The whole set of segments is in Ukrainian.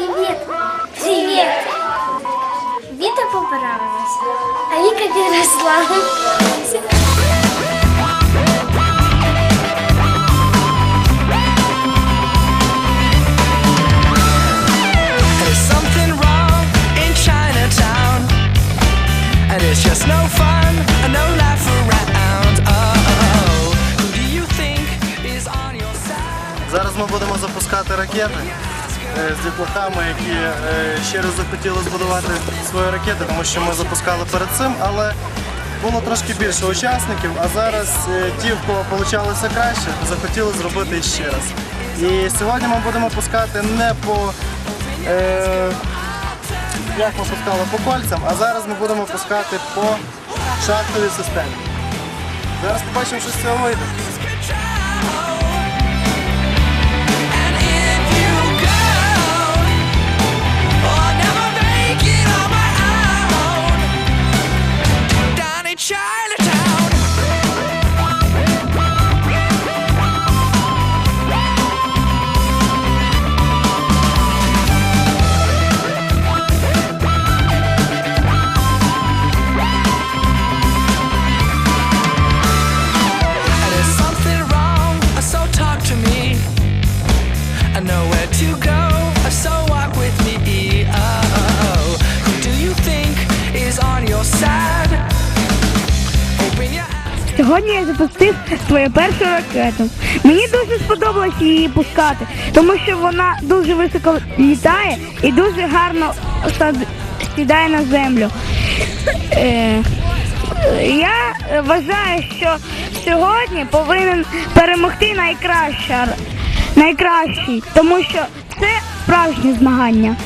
Привіт. Привіт. Віта поправилася, а Віка підросла. There's something wrong in Chinatown, and it's just no fun, and no laugh around. Oh, who do you think is on your side? Зараз ми будемо запускати ракети е, з дітлахами, які е, ще раз захотіли збудувати свої ракети, тому що ми запускали перед цим, але було трошки більше учасників, а зараз е, ті, в кого вийшло краще, захотіли зробити ще раз. І сьогодні ми будемо пускати не по е, як ми пускали по кольцям, а зараз ми будемо пускати по шахтовій системі. Зараз побачимо, що з цього вийде. Сьогодні я запустив свою першу ракету. Мені дуже сподобалось її пускати, тому що вона дуже високо літає і дуже гарно сідає на землю. Е, я вважаю, що сьогодні повинен перемогти найкраща, найкращий, тому що це справжнє змагання.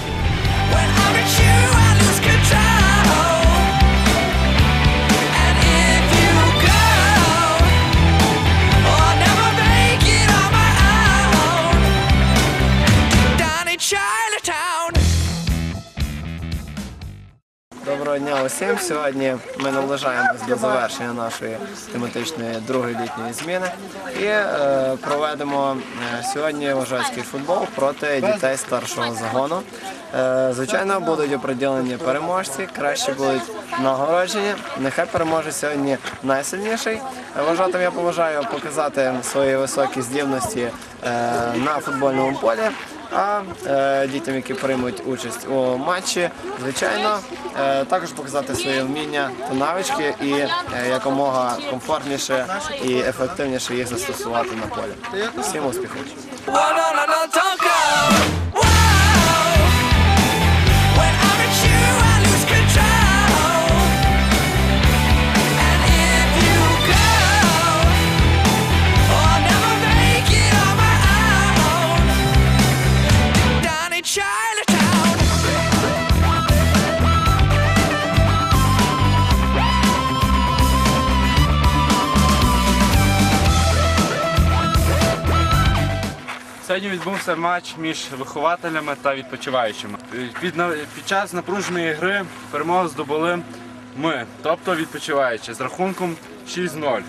Доброго дня усім. Сьогодні ми наближаємось до завершення нашої тематичної другої літньої зміни і е, проведемо е, сьогодні вожатський футбол проти дітей старшого загону. Е, звичайно, будуть оприділені переможці, краще будуть нагороджені. Нехай переможе сьогодні найсильніший. Вважатим я побажаю показати свої високі здібності е, на футбольному полі. А е, дітям, які приймуть участь у матчі, звичайно, е, також показати свої вміння та навички і е, якомога комфортніше і ефективніше їх застосувати на полі. Всім успіхів! Сьогодні відбувся матч між вихователями та відпочиваючими. Під, під час напруженої гри перемогу здобули ми, тобто відпочиваючи, з рахунком 6-0.